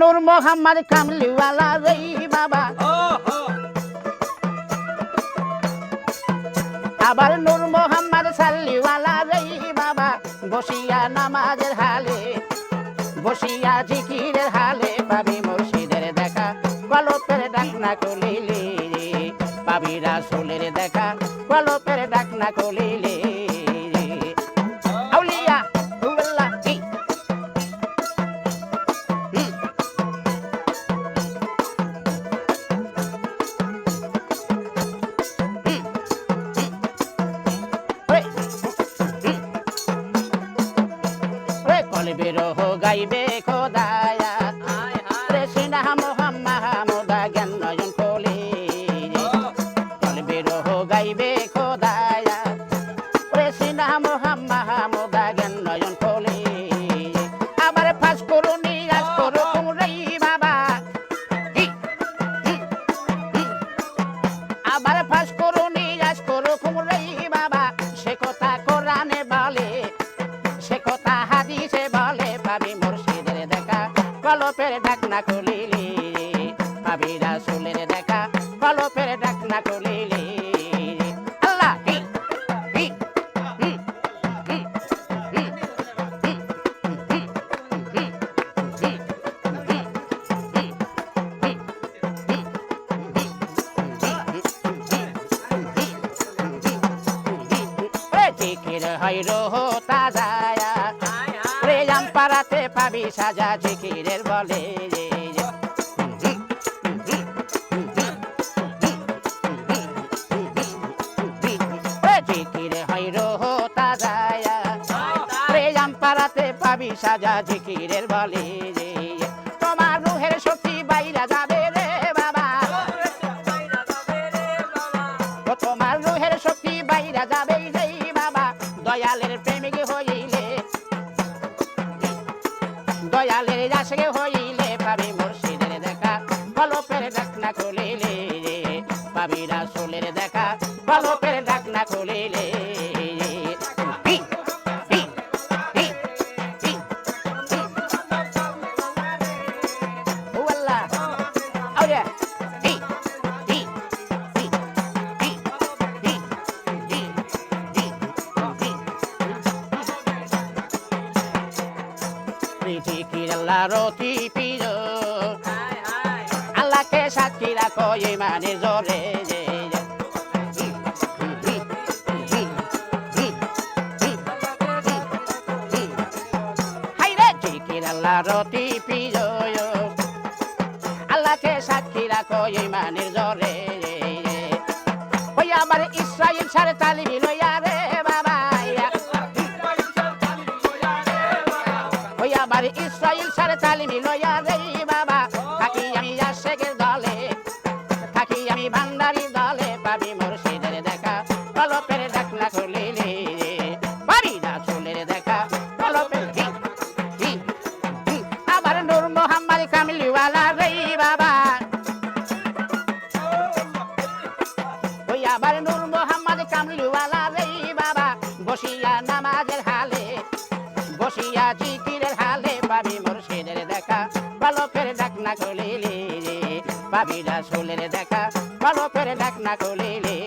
নূর মোহাম্মদ কামলিওয়ালা রে বাবা। আবার নূর মোহাম্মদ সাল্লিওয়ালা রে বাবা। বসিয়া নামাজের হালে বসিয়া জিকিরের হালে পাবি মুর্শিদের দেখা গল্পের ডাক না কলিলে পাবি রাসুলের দেখা গল্পের ডাক না কলিলে গাইবে খোদা না করিলি পাবি রাসুলের দেখা ভালো ফেরে ডাক না করিলি আল্লাহ জিকির তাজায়া পারাতে পাবি সাজা জিকিরের বলে। রে রে হয় পাবি সাজা জিকিরের বলে। তোমার রুহের শক্তি বাইরা যাবে রে বাবা। তোমার রুহের শক্তি বাইরা যাবে রে বাবা। দয়ালের প্রেমিক হইলে ডাকনা খুলিলে পাবি রাসুলের দেখা বালকের ডাকনা খুলিলে Roti, roti, সাক্ষী রাখো ইমানের জোরে রতি পির আল্লাহকে সাক্ষী রাখো ইমানের জোরে ওই আমার ইসরাইল সারে তালিমি লইয়া রে বাবা ওই আমার ইসরাইল সারে তালিমি লইয়া না কলিলি পাবি না দেখা ভালো করে দেখ না কলিলি